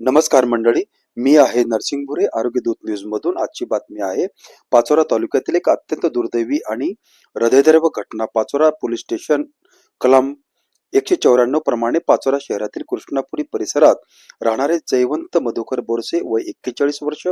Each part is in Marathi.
नमस्कार मंडळी मी आहे नरसिंगपुरे आरोग्य दूत न्यूज मधून. आजची बातमी आहे पाचोरा तालुक्यातील एक अत्यंत दुर्दैवी आणि हृदयदर्व घटना पाचोरा पोलीस स्टेशन कलम एकशे चौऱ्याण्णव प्रमाणे पाचोरा शहरातील कृष्णापुरी परिसरात राहणारे जयवंत मधुकर बोरसे व एक्केचाळीस वर्ष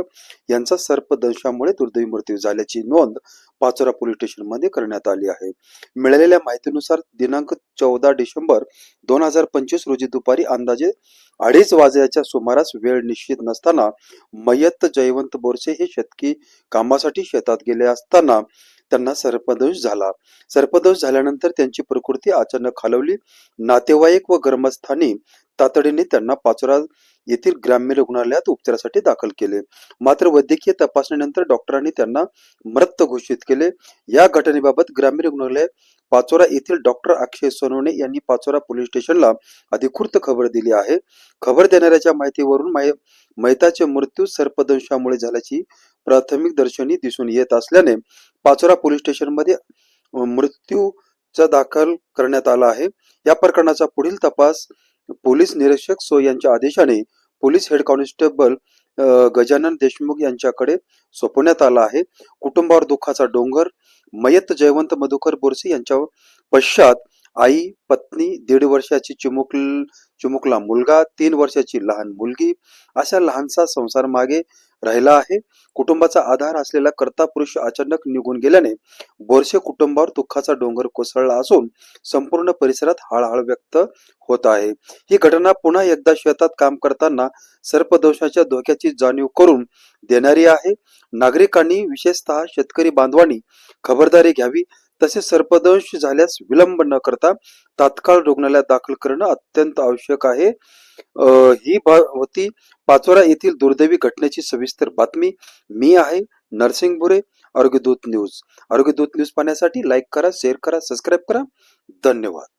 यांचा सर्पदंशामुळे दुर्दैवी मृत्यू झाल्याची नोंद पाचोरा पोलीस स्टेशनमध्ये करण्यात आली आहे. मिळालेल्या माहितीनुसार दिनांक चौदा डिसेंबर दोन हजार पंचवीस रोजी दुपारी अंदाजे अडीच वाजल्याच्या सुमारास वेळ निश्चित नसताना मयत जयवंत बोरसे हे शेतकी कामासाठी शेतात गेले असताना त्यांना सर्पदंश झाला. सर्पदंश झाल्यानंतर त्यांची प्रकृती अचानक खालवली. नातेवाईक व गर्मस्थानी तातडीने त्यांना पाचोरा येथील ग्राम्य रुग्णालयात उपचारासाठी दाखल केले. मात्र वैद्यकीय तपासणीनंतर डॉक्टरांनी त्यांना मृत घोषित केले. या घटनेबाबत ग्राम्य रुग्णालय पाचोरा येथील डॉक्टर अक्षय सोनवणे यांनी पाचोरा पोलीस स्टेशनला अधिकृत खबर दिली आहे. खबर देणाऱ्याच्या माहितीवरून मेहताचे मैताचे मृत्यू सर्पदंशामुळे झाल्याची प्राथमिक दर्शनी दिसून येत असल्याने पाचोरा पोलीस स्टेशनमध्ये मृत्यूचा दाखल करण्यात आला आहे. या प्रकरणाचा पुढील तपास पोलीस निरीक्षक सो यांच्या आदेशाने police head constable Gajanan Deshmukh यांच्याकडे सोपवण्यात आला आहे. कुटुंबावर दुःखाचा डोंगर मयत जयवंत मधुकर बोरसे यांच्या पश्चात आई पत्नी दीड वर्षाची चिमुक चिमुकला मुलगा तीन वर्षाची लहान मुलगी अशा लहानसा संसार मागे राहिला आहे. कुटुंबाचा आधार असलेला कर्ता पुरुष अचानक निघून गेल्याने बोरसे कुटुंबावर दुःखाचा डोंगर कोसळला असून संपूर्ण परिसरात हळहळ व्यक्त होत आहे. ही घटना पुन्हा एकदा शेतात काम करताना सर्पदोषाच्या धोक्याची जाणीव करून देणारी आहे. नागरिकांनी विशेषतः शेतकरी बांधवांनी खबरदारी घ्यावी तसेच सर्पदंश झाल्यास विलंब न करता तात्काळ रुग्णालयात दाखल करणं अत्यंत आवश्यक आहे. ही बा- होती पाचोरा येथील दुर्दैवी घटनेची सविस्तर बातमी. मी आहे नरसिंग बुरे आरोग्यदूत न्यूज. आरोग्यदूत न्यूज पाहण्यासाठी लाईक करा शेअर करा सबस्क्राईब करा. धन्यवाद.